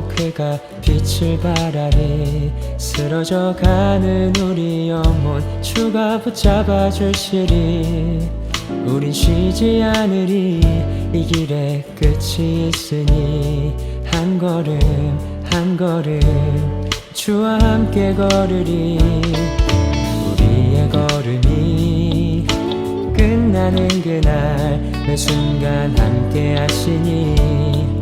그가 빛을 발하리 쓰러져 가는 우리 영혼 주가 붙잡아 주시리. 우린 쉬지 않으리. 이 길에 끝이 있으니 한 걸음 한 걸음 주와 함께 걸으리. 우리의 걸음이 끝나는 그날 매 순간 함께 하시니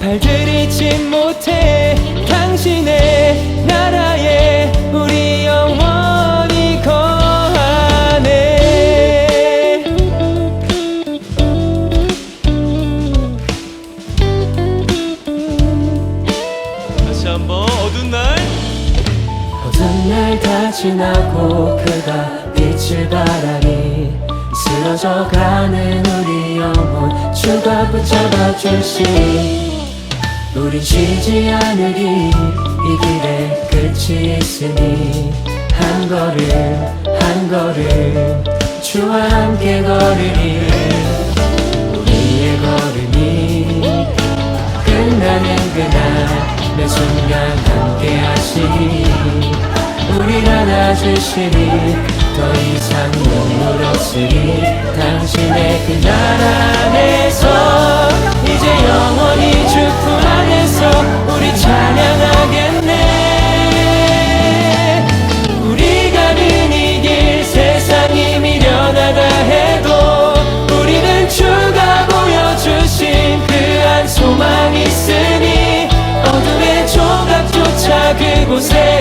발들이지 못해 당신의 나라에 우리 영원히 거하네. 다시 한번 어두운 날. 어떤 날다 지나고 그가 빛을 발하리 쓰러져가는 우리 영혼 주가 붙잡아 주시니 우린 쉬지 않으리 이 길에 끝이 있으니 한 걸음 한 걸음 주와 함께 걸으리. 우리의 걸음이 끝나는 그날 매 순간 함께 하시니 우릴 안아주시니 더 이상 눈물 없으니 당신의 그 나라 안에서 이제 영원히 주품 우리 찬양하겠네. 우리 가는 이길 세상이 미련하다 해도 우리는 주가 보여주신 그한 소망 있으니 어둠의 조각조차 그곳에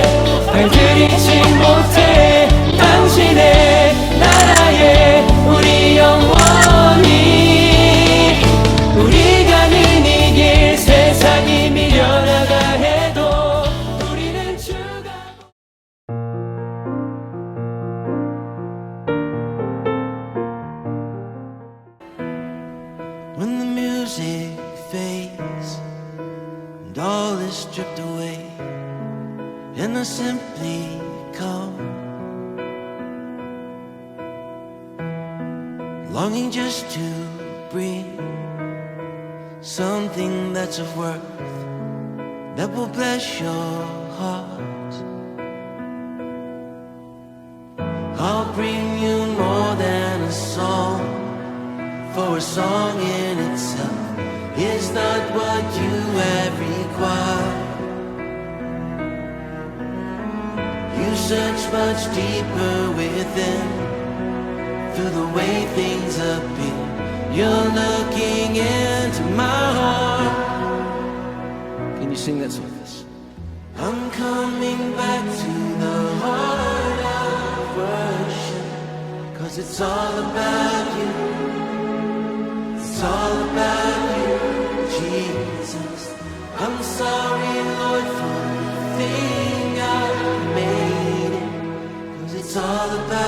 stripped away, and I simply come, longing just to breathe something that's of worth that will bless your heart. I'll bring you more than a song for a song in itself is not what you have required. Search much deeper within through the way things appear. You're looking into my heart. Can you sing that song with us? I'm coming back to the heart of worship, cause it's all about you. It's all about you, Jesus. I'm sorry, about